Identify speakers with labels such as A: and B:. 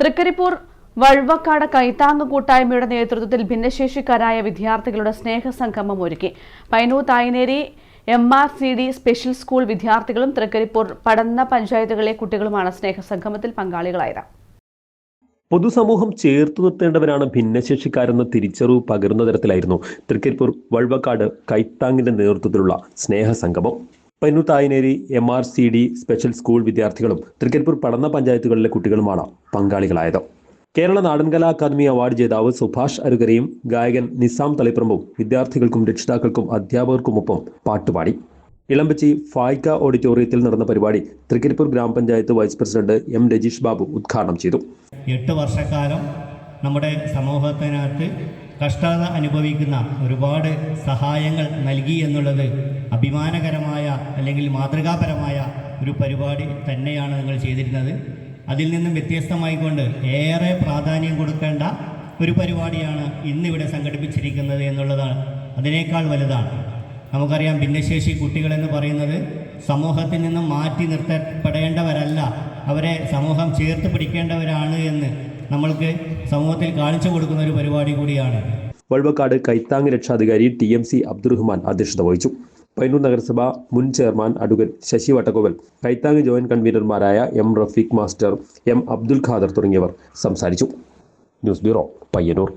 A: തൃക്കരിപ്പൂർ വഴുവക്കാട് കൈത്താങ് കൂട്ടായ്മയുടെ നേതൃത്വത്തിൽ ഭിന്നശേഷിക്കാരായ വിദ്യാർത്ഥികളുടെ സ്നേഹസംഗമം ഒരുക്കി. Painur Thayineri M R C D special school വിദ്യാർത്ഥികളും തൃക്കരിപ്പൂർ പടന്ന പഞ്ചായത്തുകളിലെ കുട്ടികളുമാണ് സ്നേഹസംഗമത്തിൽ പങ്കാളികളായത്.
B: പൊതുസമൂഹം ചേർത്തു നിർത്തേണ്ടവരാണ് ഭിന്നശേഷിക്കാരെന്ന തിരിച്ചറിവ് പകരുന്ന തരത്തിലായിരുന്നു തൃക്കരിപ്പൂർ വഴുവക്കാട് കൈത്താങ്ങിന്റെ നേതൃത്വത്തിലുള്ള സ്നേഹസംഗമം. Painur Thayaneri M R C D special school വിദ്യാർത്ഥികളും തൃക്കരിപ്പൂർ പടന്ന പഞ്ചായത്തുകളിലെ കുട്ടികളുമാണ് പങ്കാളികളായത്. കേരള നാടൻകലാ അക്കാദമി അവാർഡ് ജേതാവ് സുഭാഷ് അരുകരയും ഗായകൻ നിസാം തളിപ്രമ്പും വിദ്യാർത്ഥികൾക്കും രക്ഷിതാക്കൾക്കും അധ്യാപകർക്കുമൊപ്പം പാട്ടുപാടി. ഇളമ്പച്ചി ഫായ്ക്ക ഓഡിറ്റോറിയത്തിൽ നടന്ന പരിപാടി തൃക്കരിപ്പൂർ ഗ്രാമപഞ്ചായത്ത് vice president M Rajeesh Babu ഉദ്ഘാടനം ചെയ്തു.
C: എട്ട് വർഷക്കാലം നമ്മുടെ സമൂഹത്തിനകത്ത് കഷ്ടത അനുഭവിക്കുന്ന ഒരുപാട് സഹായങ്ങൾ നൽകി എന്നുള്ളത് അഭിമാനകരമായ അല്ലെങ്കിൽ മാതൃകാപരമായ ഒരു പരിപാടി തന്നെയാണ് നിങ്ങൾ ചെയ്തിരുന്നത്. അതിൽ നിന്നും വ്യത്യസ്തമായിക്കൊണ്ട് ഏറെ പ്രാധാന്യം കൊടുക്കേണ്ട ഒരു പരിപാടിയാണ് ഇന്നിവിടെ സംഘടിപ്പിച്ചിരിക്കുന്നത് എന്നുള്ളതാണ്. അതിനേക്കാൾ വലുതാണ്. നമുക്കറിയാം ഭിന്നശേഷി കുട്ടികളെന്ന് പറയുന്നത് സമൂഹത്തിൽ നിന്നും മാറ്റി നിർത്തപ്പെടേണ്ടവരല്ല അവരെ സമൂഹം ചേർത്ത് പിടിക്കേണ്ടവരാണ് എന്ന് നമ്മൾക്ക് സമൂഹത്തിൽ കാണിച്ചു കൊടുക്കുന്ന ഒരു പരിപാടി കൂടിയാണ്.
B: വഴുവക്കാട് കൈത്താങ് രക്ഷാധികാരി ടി എം സി അബ്ദുറഹ്മാൻ അധ്യക്ഷത വഹിച്ചു. പൈനൂർ നഗരസഭ മുൻ chairman advocate Sasi Vattakkoval Kaithang joint കൺവീനർമാരായ M Rafeeq master M Abdul Khader തുടങ്ങിയവർ സംസാരിച്ചു. News bureau Payyanur.